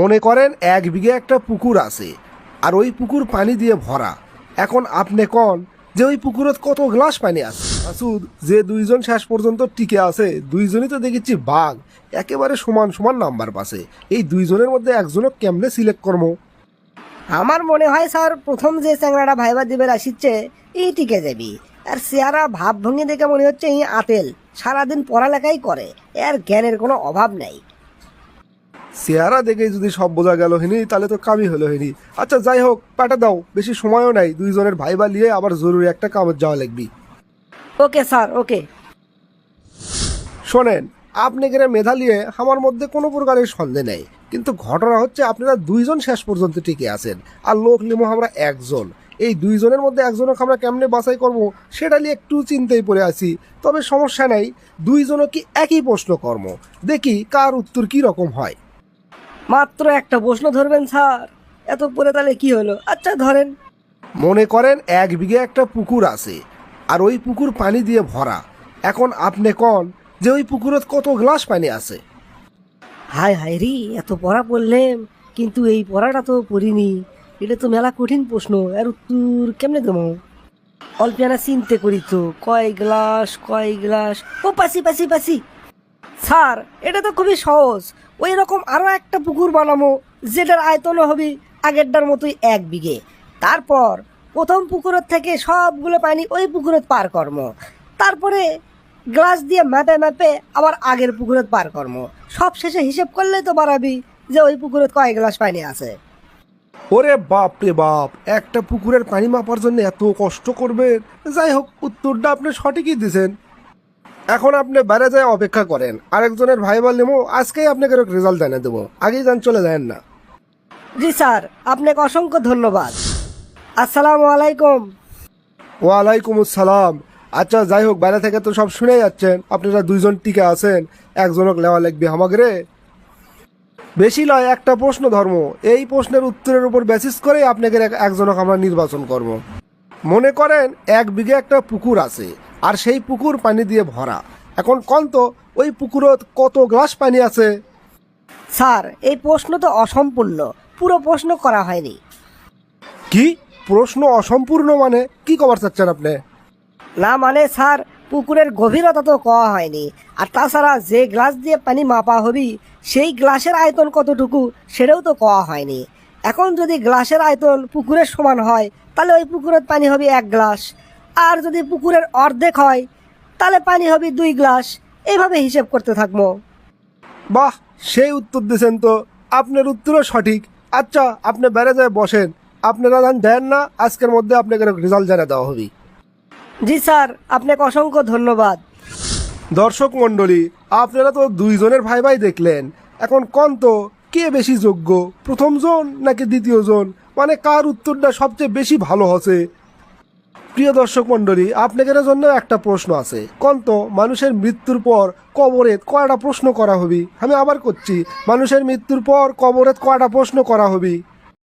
মনে করেন এক বিঘে একটা পুকুর আছে, আর ওই পুকুর পানি দিয়ে ভরা। এখন আপনি কন যে ওই পুকুরত কত গ্লাস পানি আছে? মাসুদ, যে দুইজন শেষ পর্যন্ত টিকে আছে, দুইজনই তো দেখেছি বাঘ, একেবারে সমান সমান নাম্বার পাশে এই দুইজনের মধ্যে একজনও কেমনে সিলেক্ট করব? আমার মনে হয় স্যার, প্রথম যে চ্যাংড়াটা ভাইবা দিবে আসিচ্ছে এই টিকে যাবি। আর চেহারা ভাব ভঙ্গি দেখে মনে হচ্ছে এই আতেল সারাদিন পড়ালেখাই করে, এর জ্ঞানের কোনো অভাব নেই। চেহারা দেখে যদি সব বোঝা গেল হিনি তাহলে তো কামই হলো হিনি। আচ্ছা যাই হোক পাঠা দাও বেশি সময়ও নাই দুইজনের ভাইবা নিয়ে আবার জরুরি একটা কামত যাওয়া লাগবি। Okay sir okay. শোনেন আপনি গেলে মেধা নিয়ে আমার মধ্যে কোনো প্রকারের সন্দেহ নেই। কিন্তু ঘটনা হচ্ছে আপনারা দুইজন শেষ পর্যন্ত টিকে আছেন আর লোক লিমো আমরা একজন। এই দুইজনের মধ্যে একজনকে আমরা কেমনে বাছাই করব সেটা নিয়ে একটু চিন্তায় পড়ে আছি। তবে সমস্যা নাই দুইজনও কি একই প্রশ্ন কর্ম দেখি কার উত্তর কি রকম হয়। মাত্র একটা প্রশ্ন ধরবেন স্যার। এত পরে তাহলে কি হলো? আচ্ছা ধরেন। মনে করেন এক বিঘে একটা পুকুর আছে আর ওই পুকুর পানি দিয়ে ভরা। এখন আপনি কন যে ওই পুকুরত কত গ্লাস পানি আছে? হায় হায় রে এত পড়া পড়লেম কিন্তু এই পড়াটা তো পড়িনি। এটা তো মেলা কঠিন প্রশ্ন। এর উত্তর কেমনে দেবো? অল্পিয়ানা চিনতে করি তো। কয় গ্লাস কয় গ্লাস? ও পাসি পাসি পাসি। স্যার এটা তো খুবই সহজ। ওই রকম আরও একটা পুকুর বানাবো, যেটার আয়তন হবে আগেরটার মতোই এক বিঘে। তারপর প্রথম পুকুরের থেকে সবগুলো পানি ওই পুকুরে পার কর্ম তারপরে গ্লাস দিয়ে ম্যাপে ম্যাপে আবার আগের পুকুরে পার কর্ম সব শেষে হিসেব করলেই তো বাড়াবি যে ওই পুকুরে কয় গ্লাস পানি আছে। ওরে বাপ রে বাপ, একটা পুকুরের পানি মাপার জন্য এত কষ্ট করবে যাই হোক, উত্তরটা আপনি সঠিকই দিছেন এখন আপনি বাইরে যায় অপেক্ষা করেন। আরেকজনের ভাই বললেমো আজকেই আপনাকে রেজাল্ট জানিয়ে দেবো। আগেই যান চলে যায় না। জি স্যার আপনাকে অসংখ্য ধন্যবাদ। আসসালামু আলাইকুম। ওয়ালাইকুম আসসালাম। আচ্ছা যাই হোক বাইরে থেকে তো সব শুনে যাচ্ছেন। আপনারা দুইজন টিকে আছেন একজনক লেওয়া লাগবে আমাকে রে বেশি লয় একটা প্রশ্ন ধর্ম। এই প্রশ্নের উত্তরের উপর বেসিস করে আপনাকে একজনক আমরা নির্বাচন করব। মনে করেন এক বিঘে একটা পুকুর আছে। আর সেই পুকুর পানি দিয়ে ভরা। এখন কন তো ওই পুকুরত কত গ্লাস পানি আছে? স্যার এই প্রশ্ন তো অসম্পূর্ণ। পুরো প্রশ্ন করা হয়নি। কি? প্রশ্ন অসম্পূর্ণ মানে? কি কবার চাচ্ছেন আপনি? না মানে স্যার পুকুরের গভীরতা তো কওয়া হয়নি। আর তাছাড়া যে গ্লাস দিয়ে পানি মাপা হবি সেই গ্লাসের আয়তন কতটুকু সেটাও তো কওয়া হয়নি। এখন যদি গ্লাসের আয়তন পুকুরের সমান হয় তাহলে ওই পুকুরের পানি হবে এক গ্লাস। আর যদি পুকুরের অর্ধেক হয় তাহলে পানি হবে দুই গ্লাস। এইভাবে হিসেব করতে থাকব। বাহ সেই উত্তর দিয়েছেন তো। আপনার উত্তরও সঠিক। আচ্ছা আপনি বেড়ে যায় বসেন। আপনারা জান দেন না আজকের মধ্যে আপনাকে রেজাল্ট জানা দেওয়া হবে। জি স্যার আপনাকে অসংখ্য ধন্যবাদ। দর্শক মণ্ডলী আপনারা তো দুইজনের ভাই ভাই দেখলেন। এখন কন তো কে বেশি যোগ্য? প্রথম জন নাকি দ্বিতীয় জন? মানে কার উত্তরটা সবচেয়ে বেশি ভালো হচ্ছে? প্রিয় দর্শক মণ্ডলী, আপনাদের জন্য একটা প্রশ্ন আছে। কন্ত, মানুষের মৃত্যুর পর কবরে কয়টা প্রশ্ন করা হবে? আমি আবার করছি, মানুষের মৃত্যুর পর কবরে কয়টা প্রশ্ন করা হবে?